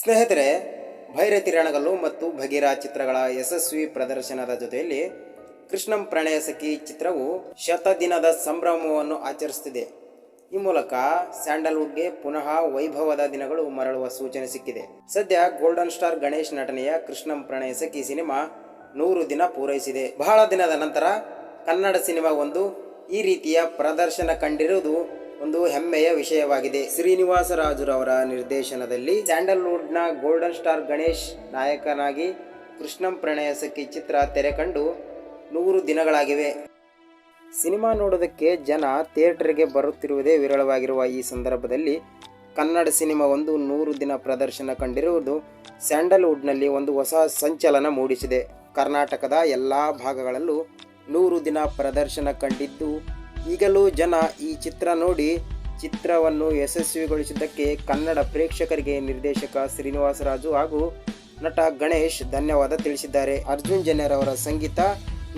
ಸ್ನೇಹಿತರೆ, ಭೈರತಿ ರಣಗಲ್ಲು ಮತ್ತು ಭಗೀರಾ ಚಿತ್ರಗಳ ಯಶಸ್ವಿ ಪ್ರದರ್ಶನದ ಜೊತೆಯಲ್ಲಿ ಕೃಷ್ಣಂ ಪ್ರಣಯ ಸಖಿ ಚಿತ್ರವು ಶತದಿನದ ಸಂಭ್ರಮವನ್ನು ಆಚರಿಸುತ್ತಿದೆ. ಈ ಮೂಲಕ ಸ್ಯಾಂಡಲ್ವುಡ್ಗೆ ಪುನಃ ವೈಭವದ ದಿನಗಳು ಮರಳುವ ಸೂಚನೆ ಸಿಕ್ಕಿದೆ. ಸದ್ಯ ಗೋಲ್ಡನ್ ಸ್ಟಾರ್ ಗಣೇಶ್ ನಟನೆಯ ಕೃಷ್ಣಂ ಪ್ರಣಯ ಸಖಿ ಸಿನಿಮಾ ನೂರು ದಿನ ಪೂರೈಸಿದೆ. ಬಹಳ ದಿನದ ನಂತರ ಕನ್ನಡ ಸಿನಿಮಾ ಒಂದು ಈ ರೀತಿಯ ಪ್ರದರ್ಶನ ಕಂಡಿರುವುದು ಒಂದು ಹೆಮ್ಮೆಯ ವಿಷಯವಾಗಿದೆ. ಶ್ರೀನಿವಾಸ ರಾಜುರವರ ನಿರ್ದೇಶನದಲ್ಲಿ ಸ್ಯಾಂಡಲ್ವುಡ್ನ ಗೋಲ್ಡನ್ ಸ್ಟಾರ್ ಗಣೇಶ್ ನಾಯಕನಾಗಿ ಕೃಷ್ಣಂ ಪ್ರಣಯ ಸಖಿ ಚಿತ್ರ ತೆರೆ ಕಂಡು ನೂರು ದಿನಗಳಾಗಿವೆ. ಸಿನಿಮಾ ನೋಡೋದಕ್ಕೆ ಜನ ಥಿಯೇಟರ್ಗೆ ಬರುತ್ತಿರುವುದೇ ವಿರಳವಾಗಿರುವ ಈ ಸಂದರ್ಭದಲ್ಲಿ ಕನ್ನಡ ಸಿನಿಮಾ ಒಂದು ನೂರು ದಿನ ಪ್ರದರ್ಶನ ಕಂಡಿರುವುದು ಸ್ಯಾಂಡಲ್ವುಡ್ನಲ್ಲಿ ಒಂದು ಹೊಸ ಸಂಚಲನ ಮೂಡಿಸಿದೆ. ಕರ್ನಾಟಕದ ಎಲ್ಲ ಭಾಗಗಳಲ್ಲೂ ನೂರು ದಿನ ಪ್ರದರ್ಶನ ಕಂಡಿದ್ದು ಈಗಲೂ ಜನ ಈ ಚಿತ್ರ ನೋಡಿ ಚಿತ್ರವನ್ನು ಯಶಸ್ವಿಗೊಳಿಸಿದ್ದಕ್ಕೆ ಕನ್ನಡ ಪ್ರೇಕ್ಷಕರಿಗೆ ನಿರ್ದೇಶಕ ಶ್ರೀನಿವಾಸ ರಾಜು ಹಾಗೂ ನಟ ಗಣೇಶ್ ಧನ್ಯವಾದ ತಿಳಿಸಿದ್ದಾರೆ. ಅರ್ಜುನ್ ಜನ್ಯರವರ ಸಂಗೀತ,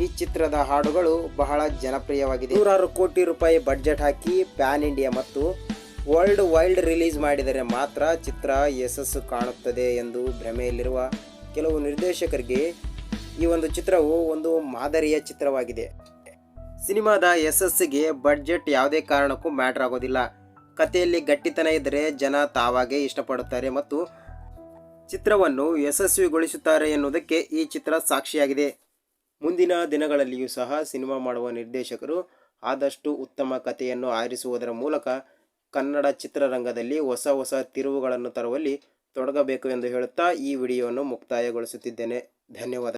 ಈ ಚಿತ್ರದ ಹಾಡುಗಳು ಬಹಳ ಜನಪ್ರಿಯವಾಗಿದೆ. ನೂರಾರು ಕೋಟಿ ರೂಪಾಯಿ ಬಡ್ಜೆಟ್ ಹಾಕಿ ಪ್ಯಾನ್ ಇಂಡಿಯಾ ಮತ್ತು ವರ್ಲ್ಡ್ ವೈಲ್ಡ್ ರಿಲೀಸ್ ಮಾಡಿದರೆ ಮಾತ್ರ ಚಿತ್ರ ಯಶಸ್ಸು ಕಾಣುತ್ತದೆ ಎಂದು ಭ್ರಮೆಯಲ್ಲಿರುವ ಕೆಲವು ನಿರ್ದೇಶಕರಿಗೆ ಈ ಒಂದು ಚಿತ್ರವು ಒಂದು ಮಾದರಿಯ ಚಿತ್ರವಾಗಿದೆ. ಸಿನಿಮಾದ ಯಶಸ್ಸಿಗೆ ಬಡ್ಜೆಟ್ ಯಾವುದೇ ಕಾರಣಕ್ಕೂ ಮ್ಯಾಟ್ರ್ ಆಗೋದಿಲ್ಲ. ಕಥೆಯಲ್ಲಿ ಗಟ್ಟಿತನ ಇದ್ದರೆ ಜನ ತಾವಾಗೇ ಇಷ್ಟಪಡುತ್ತಾರೆ ಮತ್ತು ಚಿತ್ರವನ್ನು ಯಶಸ್ವಿಗೊಳಿಸುತ್ತಾರೆ ಎನ್ನುವುದಕ್ಕೆ ಈ ಚಿತ್ರ ಸಾಕ್ಷಿಯಾಗಿದೆ. ಮುಂದಿನ ದಿನಗಳಲ್ಲಿಯೂ ಸಹ ಸಿನಿಮಾ ಮಾಡುವ ನಿರ್ದೇಶಕರು ಆದಷ್ಟು ಉತ್ತಮ ಕಥೆಯನ್ನು ಆರಿಸುವುದರ ಮೂಲಕ ಕನ್ನಡ ಚಿತ್ರರಂಗದಲ್ಲಿ ಹೊಸ ಹೊಸ ತಿರುವುಗಳನ್ನು ತರುವಲ್ಲಿ ತೊಡಗಬೇಕು ಎಂದು ಹೇಳುತ್ತಾ ಈ ವಿಡಿಯೋವನ್ನು ಮುಕ್ತಾಯಗೊಳಿಸುತ್ತಿದ್ದೇನೆ. ಧನ್ಯವಾದ.